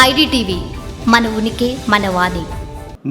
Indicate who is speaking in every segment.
Speaker 1: IDTV మన ఉనికి మన వాణి.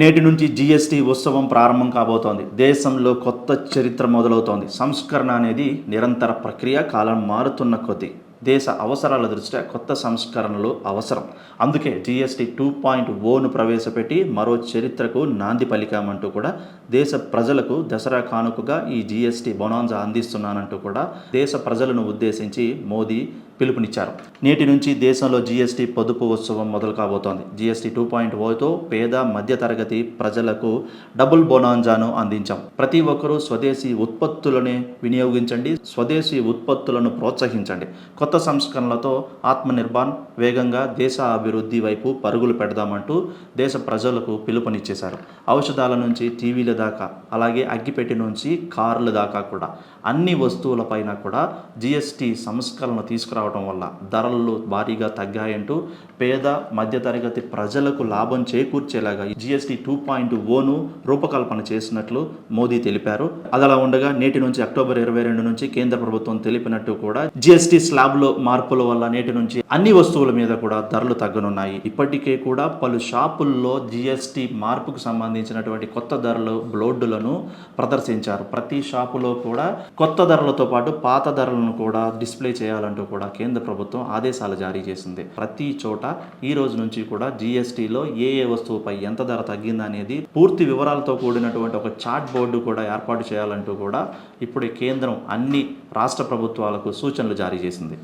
Speaker 2: నేటి నుంచి జీఎస్టీ ఉత్సవం ప్రారంభం కాబోతోంది. దేశంలో కొత్త చరిత్ర మొదలవుతోంది. సంస్కరణ అనేది నిరంతర ప్రక్రియ కాలం మారుతున్న కొద్దీ. దేశ అవసరాల దృష్ట్యా కొత్త సంస్కరణలు అవసరం. అందుకే జీఎస్టీ టూ పాయింట్ ఓను ప్రవేశపెట్టి మరో చరిత్రకు నాంది పలికామంటూ కూడా దేశ ప్రజలకు దసరా కానుకగా ఈ జీఎస్టీ బొనాన్జా అందిస్తున్నానంటూ కూడా దేశ ప్రజలను ఉద్దేశించి మోదీ పిలుపునిచ్చారు. నేటి నుంచి దేశంలో జీఎస్టీ పొదుపు ఉత్సవం మొదలు కాబోతోంది. జీఎస్టీ టూ పాయింట్ ఓతో పేద మధ్యతరగతి ప్రజలకు డబుల్ బొనాంజాను అందించాం. ప్రతి ఒక్కరూ స్వదేశీ ఉత్పత్తులనే వినియోగించండి స్వదేశీ ఉత్పత్తులను ప్రోత్సహించండి. కొత్త సంస్కరణలతో ఆత్మనిర్భర్ వేగంగా దేశ అభివృద్ధి వైపు పరుగులు పెడదామంటూ దేశ ప్రజలకు పిలుపునిచ్చేశారు. ఔషధాల నుంచి టీవీల దాకా అలాగే అగ్గిపెట్టి నుంచి కార్ల దాకా కూడా అన్ని వస్తువులపైన కూడా జీఎస్టీ సంస్కరణ తీసుకురావడం వల్ల ధరలు భారీగా తగ్గాయంటూ పేద మధ్యతరగతి ప్రజలకు లాభం చేకూర్చేలాగా జిఎస్టీ టూ పాయింట్ ఓను రూపకల్పన చేసినట్లు మోదీ తెలిపారు. అదలా ఉండగా నేటి నుంచి అక్టోబర్ ఇరవై రెండు నుంచి కేంద్ర ప్రభుత్వం తెలిపినట్టు కూడా జిఎస్టీ స్లాబ్లో మార్పుల వల్ల నేటి నుంచి అన్ని వస్తువుల మీద కూడా ధరలు తగ్గనున్నాయి. ఇప్పటికే కూడా పలు షాపుల్లో జిఎస్టీ మార్పుకు సంబంధించినటువంటి కొత్త ధరలు బ్లోడ్లను ప్రదర్శించారు. ప్రతి షాపులో కూడా కొత్త ధరలతో పాటు పాత ధరలను కూడా డిస్ప్లే చేయాలంటూ కూడా కేంద్ర ప్రభుత్వం ఆదేశాలు జారీ చేసింది. ప్రతి చోట ఈ రోజు నుంచి కూడా జిఎస్టీలో ఏ ఏ వస్తువుపై ఎంత ధర తగ్గిందనేది పూర్తి వివరాలతో కూడినటువంటి ఒక చాట్ బోర్డు కూడా ఏర్పాటు చేయాలంటూ కూడా ఇప్పుడు కేంద్రం అన్ని రాష్ట్ర ప్రభుత్వాలకు సూచనలు జారీ చేసింది.